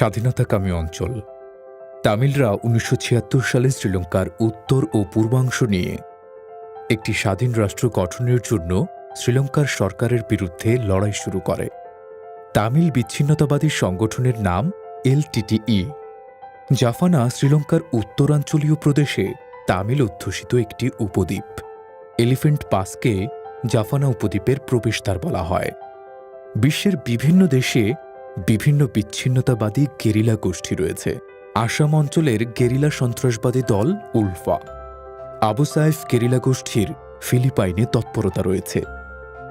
স্বাধীনতাকামী অঞ্চল। তামিলরা উনিশশো ছিয়াত্তর সালে শ্রীলঙ্কার উত্তর ও পূর্বাংশ নিয়ে একটি স্বাধীন রাষ্ট্র গঠনের জন্য শ্রীলঙ্কার সরকারের বিরুদ্ধে লড়াই শুরু করে। তামিল বিচ্ছিন্নতাবাদী সংগঠনের নাম এলটিটিই জাফানা শ্রীলঙ্কার উত্তরাঞ্চলীয় প্রদেশে তামিল অধ্যুষিত একটি উপদ্বীপ। এলিফেন্ট পাসকে জাফানা উপদ্বীপের প্রবেশদ্বার বলা হয়। বিশ্বের বিভিন্ন দেশে বিভিন্ন বিচ্ছিন্নতাবাদী গেরিলা গোষ্ঠী রয়েছে। আসাম অঞ্চলের গেরিলা সন্ত্রাসবাদী দল উলফা। আবু সাইফ গেরিলা গোষ্ঠীর ফিলিপাইনে তৎপরতা রয়েছে।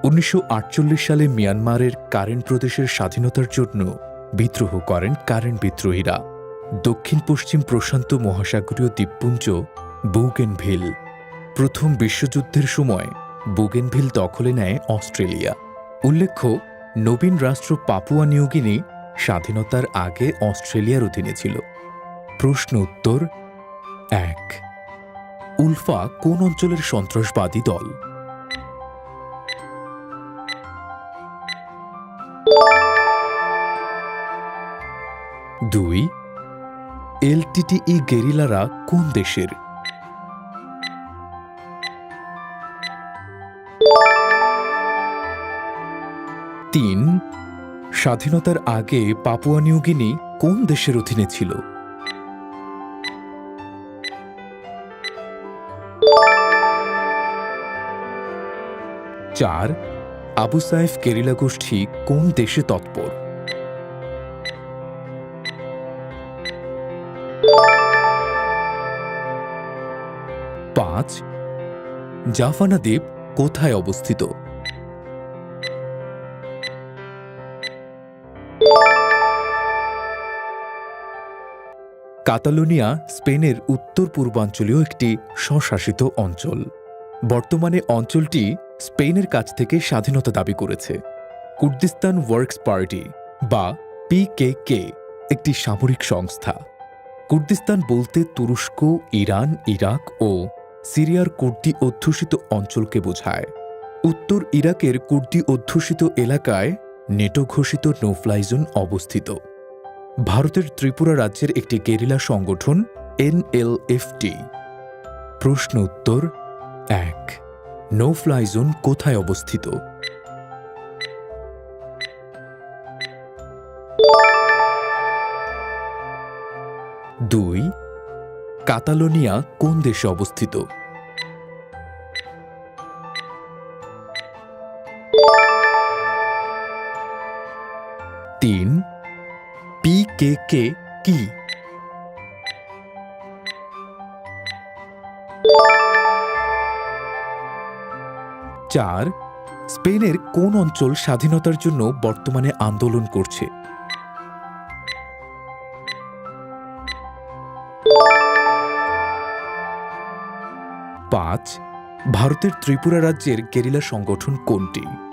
উনিশশো আটচল্লিশ সালে মিয়ানমারের কারেন প্রদেশের স্বাধীনতার জন্য বিদ্রোহ করেন কারেন বিদ্রোহীরা। দক্ষিণ পশ্চিম প্রশান্ত মহাসাগরীয় দ্বীপপুঞ্জ, বুগেনভিল। প্রথম বিশ্বযুদ্ধের সময় বুগেনভিল দখলে নেয় অস্ট্রেলিয়া। উল্লেখ্য নবীন রাষ্ট্র পাপুয়া নিউগিনি স্বাধীনতার আগে অস্ট্রেলিয়ার অধীনে ছিল। প্রশ্ন উত্তর এক। উলফা কোন অঞ্চলের সন্ত্রাসবাদী দল? দুই। এলটিটিই গেরিলারা কোন দেশের? তিন, স্বাধীনতার আগে পাপুয়া নিউগিনি কোন দেশের অধীনে ছিল? চার, আবু সাইফ কেরিলা গোষ্ঠী কোন দেশে তৎপর? পাঁচ, জাফানা দ্বীপ কোথায় অবস্থিত? কাতালোনিয়া, স্পেনের উত্তর পূর্বাঞ্চলীয় একটি স্বশাসিত অঞ্চল। বর্তমানে অঞ্চলটি স্পেনের কাছ থেকে স্বাধীনতা দাবি করেছে। কুর্দিস্তান ওয়ার্কস পার্টি বা পিকেকে একটি সামরিক সংস্থা। কুর্দিস্তান বলতে তুরস্ক, ইরান, ইরাক ও সিরিয়ার কুর্দি অধ্যুষিত অঞ্চলকে বোঝায়। উত্তর ইরাকের কুর্দি অধ্যুষিত এলাকায় নেটো ঘোষিত নোফ্লাইজোন অবস্থিত। ভারতের ত্রিপুরা রাজ্যের একটি গেরিলা সংগঠন, এনএলএফটি। প্রশ্ন উত্তর এক। নো ফ্লাই জোন কোথায় অবস্থিত? দুই। কাতালোনিয়া কোন দেশে অবস্থিত? তিন। পিকেকে কি? চার, স্পেনের কোন অঞ্চল স্বাধীনতার জন্য বর্তমানে আন্দোলন করছে? পাঁচ, ভারতের ত্রিপুরা রাজ্যের গেরিলা সংগঠন কোনটি?